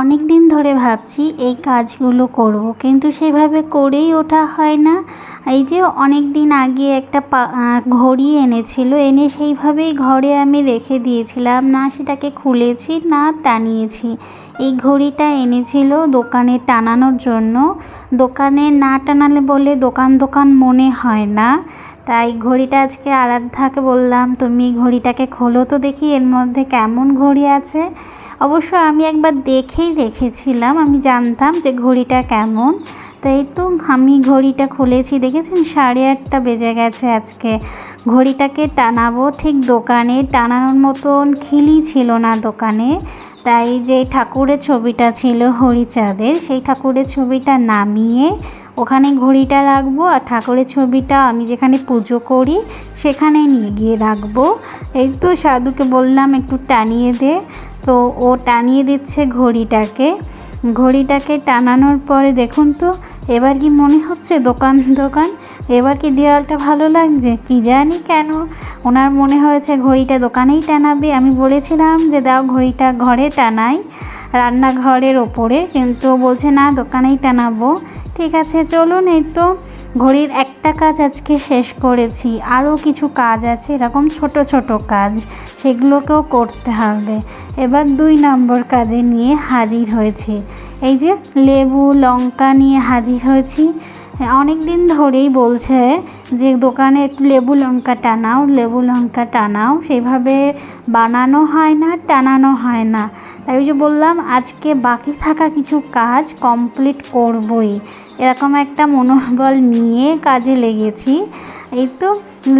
অনেক দিন ধরে ভাবছি এই কাজগুলো করব, কিন্তু সেভাবে করেই ওঠা হয় না। এই যে অনেক দিন আগে একটা ঘড়ি এনেছিল, এনে সেইভাবেই ঘরে আমি রেখে দিয়েছিলাম। না সেটাকে খুলেছি, না টানিয়েছি। এই ঘড়িটা এনেছিল দোকানে টানানোর জন্য। দোকানে না টানালে বলে দোকান দোকান মনে হয় না। তাই ঘড়িটা আজকে আরাধ্যাকে বললাম, তুমি ঘড়িটাকে খোলো তো দেখি এর মধ্যে কেমন ঘড়ি আছে? অবশ্য আমি একবার দেখেই রেখেছিলাম, আমি জানতাম যে ঘড়িটা কেমন। তাই তো আমি ঘড়িটা খুলেছি, দেখেছেন? সাড়ে আটটা বেজে গেছে আজকে। ঘড়িটাকে টানাবো, ঠিক দোকানে টানানোর মতন খিলি ছিল না দোকানে। তাই যে ঠাকুরের ছবিটা ছিল হরিচাঁদের, সেই ঠাকুরের ছবিটা নামিয়ে ওখানে ঘড়িটা রাখব আর ঠাকুরের ছবিটা আমি যেখানে পুজো করি সেখানে নিয়ে গিয়ে রাখব। এই তো সাধুকে বললাম একটু টানিয়ে দে। তো ও টানিয়ে দিচ্ছে ঘড়িটাকে। ঘড়িটাকে টানানোর পরে দেখুন তো, এবার কি মনে হচ্ছে দোকান দোকান? এবার কি দেওয়ালটা ভালো লাগছে? কি জানি কেন? ওনার মনে হয়েছে ঘড়িটা দোকানেই টানাবে। আমি বলেছিলাম যে দাও ঘড়িটা ঘরে টানাই রান্নাঘরের ওপরে, কিন্তু বলছে না, দোকানেই টানাবো। ঠিক আছে, চলুন এই তো। ঘড়ির একটা কাজ আজকে শেষ করেছি। আরও কিছু কাজ আছে, এরকম ছোট ছোট কাজ, সেগুলোকেও করতে হবে। এবার দুই নম্বর কাজে নিয়ে হাজির হয়েছি। এই যে লেবু, লঙ্কা নিয়ে হাজির হয়েছি। অনেক দিন ধরেই বলছে যে, দোকানে একটু লেবু, লঙ্কা টানাও, লেবু, লঙ্কা টানাও। সেভাবে বানানো হয় না, টানানো হয় না। তাই ওই যে বললাম, আজকে বাকি থাকা কিছু কাজ কমপ্লিট করবই। এরকম একটা মনোবল নিয়ে কাজে লেগেছি। এই তো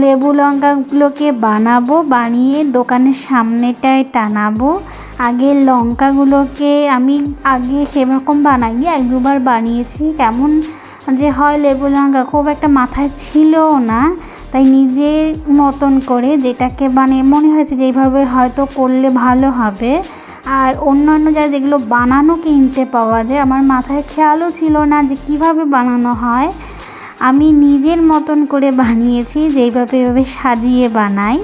লেবু লঙ্কাগুলোকে বানাবো, বানিয়ে দোকানের সামনেটায় টানাবো। আগে লঙ্কাগুলোকে আমি আগে সেরকম বানাইনি, এক দুবার বানিয়েছি। কেমন যে হয় লেবু লঙ্কা, খুব একটা মাথায় ছিলও না। তাই নিজের মতন করে যেটাকে মানে মনে হয়েছে যে এইভাবে হয়তো করলে ভালো হবে। আর অন্য অন্য যা যেগুলো বানানো কিনতে পাওয়া যায়, আমার মাথায় খেয়ালও ছিল না যে কীভাবে বানানো হয়। আমি নিজের মতন করে বানিয়েছি, যেইভাবে এভাবে সাজিয়ে বানাই।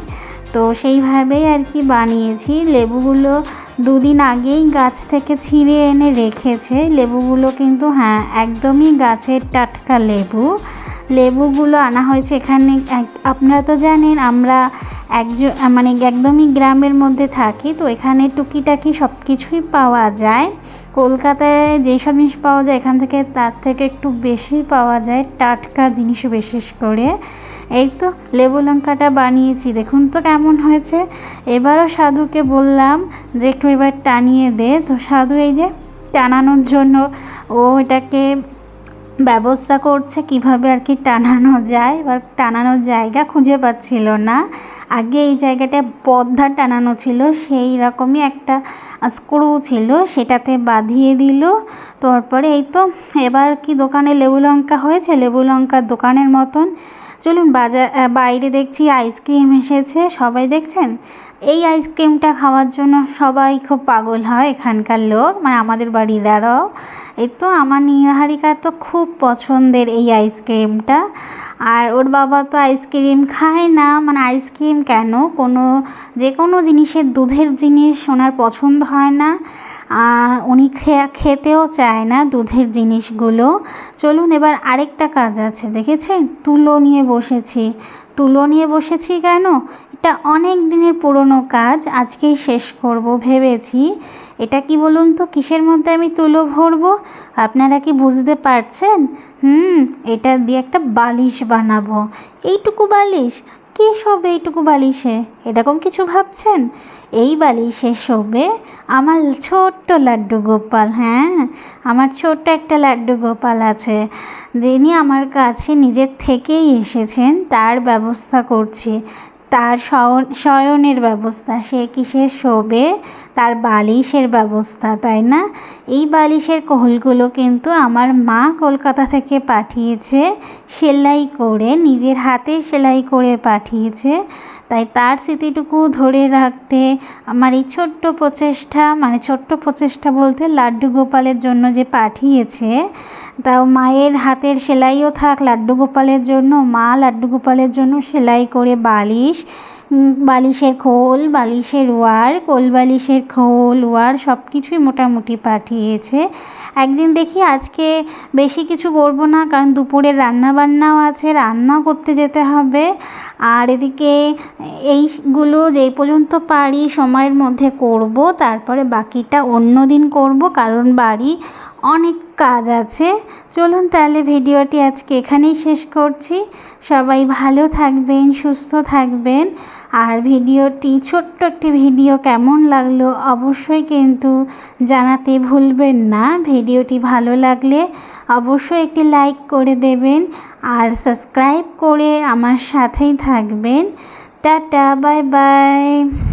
তো সেইভাবেই আর কি বানিয়েছি। লেবুগুলো দুদিন আগেই গাছ থেকে ছিঁড়ে এনে রেখেছে। লেবুগুলো কিন্তু হ্যাঁ একদমই গাছের টাটকা লেবু। লেবুগুলো আনা হয়েছে এখানে আপনারা তো জানেন, আমরা একজন মানে একদমই গ্রামের মধ্যে থাকি, তো এখানে টুকিটাকি সব কিছুই পাওয়া যায়। কলকাতায় যেসব জিনিস পাওয়া যায়, এখান থেকে তার থেকে একটু বেশি পাওয়া যায়, টাটকা জিনিস বিশেষ করে। এই তো লেবু লঙ্কাটা বানিয়েছি, দেখুন তো কেমন হয়েছে। এবারও সাধুকে বললাম যে একটু এবার টানিয়ে দে। তো সাধু এই যে টানানোর জন্য ও এটাকে ব্যবস্থা করছে, কীভাবে আর কি টানানো যায় এবার টানানোর জায়গা খুঁজে পাচ্ছিল না। আগে এই জায়গাটা পদ্মা টানানো ছিল, সেই রকমই একটা স্ক্রু ছিল, সেটাতে বাঁধিয়ে দিল। তারপরে এই তো এবার কি দোকানে লেবু লঙ্কা হয়েছে? লেবু লঙ্কার দোকানের মতন। চলুন বাজার বাইরে দেখছি আইসক্রিম এসেছে, সবাই দেখছেন? এই আইসক্রিমটা খাওয়ার জন্য সবাই খুব পাগল হয় এখানকার লোক মানে আমাদের বাড়ি দ্বারাও এই তো আমার নীহারিকার তো খুব পছন্দের এই আইসক্রিমটা। আর ওর বাবা তো আইসক্রিম খায় না মানে আইসক্রিম কেন? কোনো, যে কোনো জিনিসের, দুধের জিনিস ওনার পছন্দ হয় না। উনি খেতেও চায় না দুধের জিনিসগুলো। চলুন এবার আরেকটা কাজ আছে, দেখেছেন? তুলো নিয়ে বসেছি। তুলো নিয়ে বসেছি কেন? এটা অনেক দিনের পুরনো কাজ আজকেই শেষ করব ভেবেছি। এটা কি বলুন তো, কিসের মধ্যে আমি তুলো ভরবো? আপনারা কি বুঝতে পারছেন? হুম, এটা দিয়ে একটা বালিশ বানাবো। এইটুকু বালিশ? কে শোবে এইটুকু বালিশে? এরকম কিছু ভাবছেন? এই বালিশে শোবে আমার ছোট্ট লাড্ডু গোপাল হ্যাঁ? আমার ছোট্ট একটা লাড্ডু গোপাল আছে। যিনি আমার কাছে নিজের থেকেই এসেছেন, তার ব্যবস্থা করছি। তার শয়নের ব্যবস্থা। সে কিসে শোবে? তার বালিশের ব্যবস্থা, তাই না? এই বালিশের কোহলগুলো কিন্তু আমার মা কলকাতা থেকে পাঠিয়েছে, সেলাই করে, নিজের হাতে সেলাই করে পাঠিয়েছে। তাই তার স্মৃতিটুকু ধরে রাখতে আমার এই ছোট্ট প্রচেষ্টা মানে ছোট্ট প্রচেষ্টা বলতে লাড্ডু গোপালের জন্য যে পাঠিয়েছে, তাও মায়ের হাতের সেলাইও থাক, লাড্ডু গোপালের জন্য, মা লাড্ডু গোপালের জন্য সেলাই করে বালিশ বালিশের খোল, বালিশের ওয়ার, কোল বালিশের খোল, ওয়ার সব কিছুই মোটামুটি পাঠিয়েছে। একদিন দেখি আজকে বেশি কিছু করব না, কারণ দুপুরে রান্না বান্নাও আছে রান্না করতে যেতে হবে। আর এদিকে এইগুলো যেই পর্যন্ত পারি সময়ের মধ্যে করব, তারপরে বাকিটা অন্য দিন করব, কারণ বাড়ি অনেক কাজ আছে। চলুন তাহলে ভিডিওটি আজকে এখানেই শেষ করছি। সবাই ভালো থাকবেন, সুস্থ থাকবেন। আর ভিডিওটি, ছোট্ট একটি ভিডিও কেমন লাগল অবশ্যই কিন্তু জানাতে ভুলবেন না। ভিডিওটি ভালো লাগলে অবশ্যই একটি লাইক করে দেবেন আর সাবস্ক্রাইব করে আমার সাথেই থাকবেন। Tata, bye bye.